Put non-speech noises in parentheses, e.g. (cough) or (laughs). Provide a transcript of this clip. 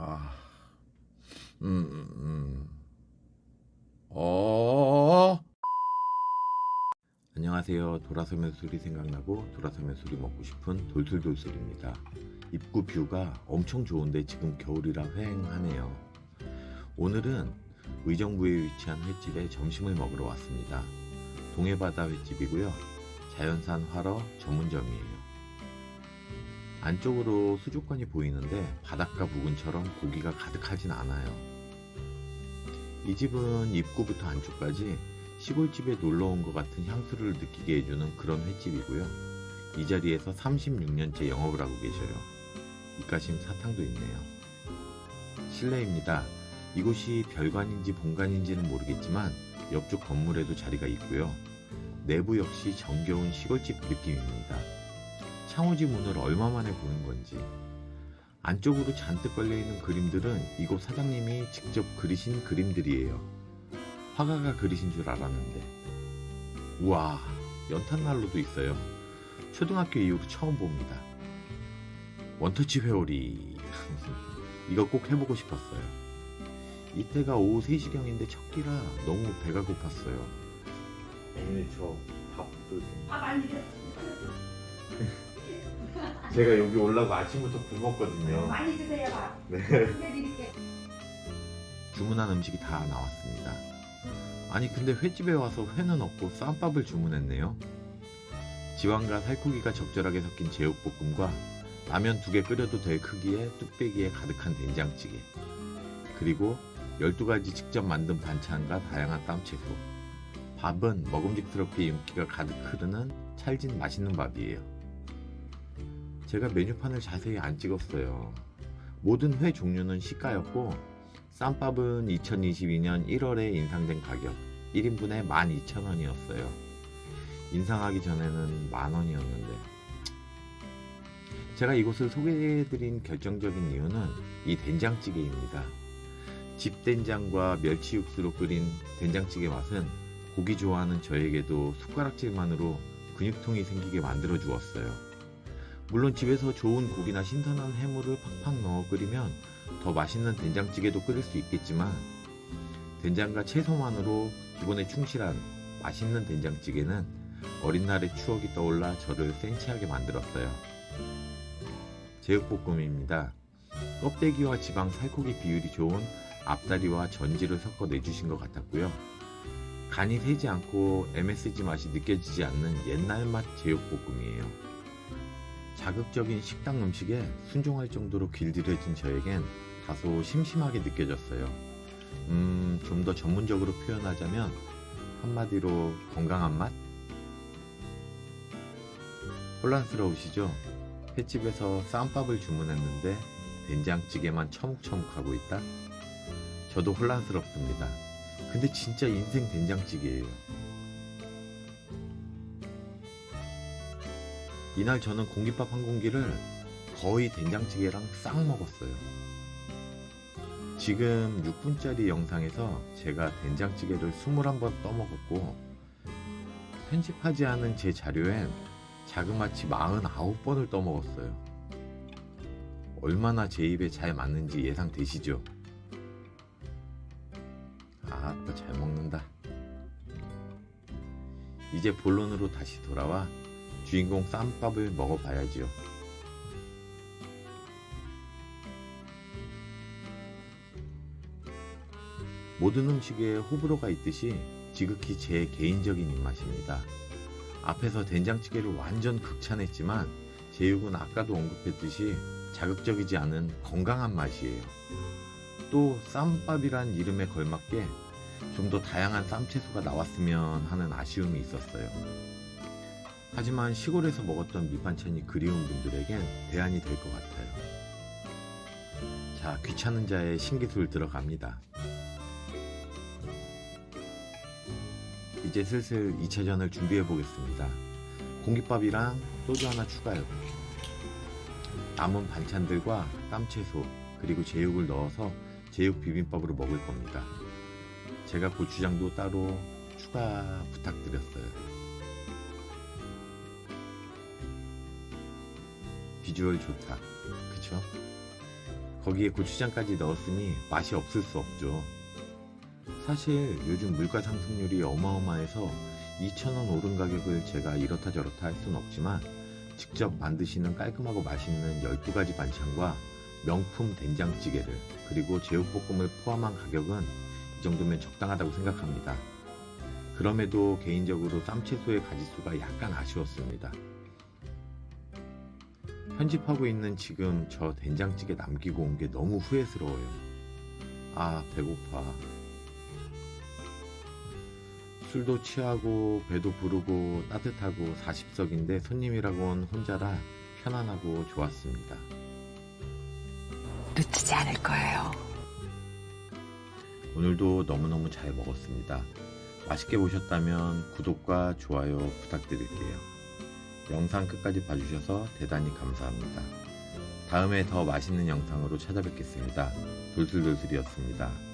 아, 음, 음, 음. 어. 안녕하세요. 돌아서면 술이 생각나고 돌아서면 술이 먹고 싶은 돌술돌술입니다. 입구 뷰가 엄청 좋은데 지금 겨울이라 휑하네요. 오늘은 의정부에 위치한 횟집에 점심을 먹으러 왔습니다. 동해바다 횟집이고요. 자연산 활어 전문점이에요. 안쪽으로 수족관이 보이는데 바닷가 부근처럼 고기가 가득하진 않아요. 이 집은 입구부터 안쪽까지 시골집에 놀러 온 것 같은 향수를 느끼게 해주는 그런 횟집이고요. 이 자리에서 36년째 영업을 하고 계셔요. 이까심 사탕도 있네요. 실내입니다. 이곳이 별관인지 본관인지는 모르겠지만 옆쪽 건물에도 자리가 있고요. 내부 역시 정겨운 시골집 느낌입니다. 창호지 문을 얼마 만에 보는 건지. 안쪽으로 잔뜩 걸려있는 그림들은 이곳 사장님이 직접 그리신 그림들이에요. 화가가 그리신 줄 알았는데. 우와, 연탄난로도 있어요. 초등학교 이후로 처음 봅니다. 원터치 회오리. (laughs) 이거 꼭 해보고 싶었어요. 이때가 오후 3시경인데 첫 끼라 너무 배가 고팠어요. 어머니 저 밥도 밥안 드려. 제가 여기 올라고 아침부터 굶었거든요. 많이 드세요 밥. 네. 드릴게. 주문한 음식이 다 나왔습니다. 아니 근데 횟집에 와서 회는 없고 쌈밥을 주문했네요. 지방과 살코기가 적절하게 섞인 제육볶음과 라면 두 개 끓여도 될 크기의 뚝배기에 가득한 된장찌개 그리고 12가지 직접 만든 반찬과 다양한 땀채소 밥은 먹음직스럽게 윤기가 가득 흐르는 찰진 맛있는 밥이에요. 제가 메뉴판을 자세히 안 찍었어요. 모든 회 종류는 시가였고 쌈밥은 2022년 1월에 인상된 가격 1인분에 12,000원이었어요. 인상하기 전에는 만원이었는데 제가 이곳을 소개해드린 결정적인 이유는 이 된장찌개입니다. 집된장과 멸치 육수로 끓인 된장찌개 맛은 고기 좋아하는 저에게도 숟가락질만으로 근육통이 생기게 만들어 주었어요. 물론 집에서 좋은 고기나 신선한 해물을 팍팍 넣어 끓이면 더 맛있는 된장찌개도 끓일 수 있겠지만 된장과 채소만으로 기본에 충실한 맛있는 된장찌개는 어린 날의 추억이 떠올라 저를 센치하게 만들었어요. 제육볶음입니다. 껍데기와 지방 살코기 비율이 좋은 앞다리와 전지를 섞어 내주신 것 같았고요. 간이 세지 않고 MSG 맛이 느껴지지 않는 옛날 맛 제육볶음이에요. 자극적인 식당 음식에 순종할 정도로 길들여진 저에겐 다소 심심하게 느껴졌어요. 음, 좀 더 전문적으로 표현하자면 한마디로 건강한 맛? 혼란스러우시죠? 횟집에서 쌈밥을 주문했는데 된장찌개만 처묵처묵하고 있다? 저도 혼란스럽습니다. 근데 진짜 인생 된장찌개예요. 이날 저는 공깃밥 한 공기를 거의 된장찌개랑 싹 먹었어요. 지금 6분짜리 영상에서 제가 된장찌개를 21번 떠먹었고 편집하지 않은 제 자료엔 자그마치 49번을 떠먹었어요. 얼마나 제 입에 잘 맞는지 예상되시죠? 아따 잘 먹는다. 이제 본론으로 다시 돌아와 주인공 쌈밥을 먹어봐야지요. 모든 음식에 호불호가 있듯이 지극히 제 개인적인 입맛입니다. 앞에서 된장찌개를 완전 극찬했지만 제육은 아까도 언급했듯이 자극적이지 않은 건강한 맛이에요. 또 쌈밥이란 이름에 걸맞게 좀 더 다양한 쌈채소가 나왔으면 하는 아쉬움이 있었어요. 하지만 시골에서 먹었던 밑반찬이 그리운 분들에겐 대안이 될 것 같아요. 자, 귀찮은 자의 신기술 들어갑니다. 이제 슬슬 2차전을 준비해 보겠습니다. 공깃밥이랑 소주 하나 추가요. 남은 반찬들과 땀채소 그리고 제육을 넣어서 제육 비빔밥으로 먹을 겁니다. 제가 고추장도 따로 추가 부탁드렸어요. 비주얼 좋다. 그쵸? 거기에 고추장까지 넣었으니 맛이 없을 수 없죠. 사실 요즘 물가 상승률이 어마어마해서 2,000원 오른 가격을 제가 이렇다 저렇다 할순 없지만 직접 만드시는 깔끔하고 맛있는 12가지 반찬과 명품 된장찌개를 그리고 제육볶음을 포함한 가격은 이 정도면 적당하다고 생각합니다. 그럼에도 개인적으로 쌈채소의 가짓수가 약간 아쉬웠습니다. 편집하고 있는 지금 저 된장찌개 남기고 온 게 너무 후회스러워요. 아, 배고파. 술도 취하고 배도 부르고 따뜻하고 40석인데 손님이라곤 혼자라 편안하고 좋았습니다. 놓치지 않을 거예요. 오늘도 너무너무 잘 먹었습니다. 맛있게 보셨다면 구독과 좋아요 부탁드릴게요. 영상 끝까지 봐주셔서 대단히 감사합니다. 다음에 더 맛있는 영상으로 찾아뵙겠습니다. 돌슬돌슬이었습니다.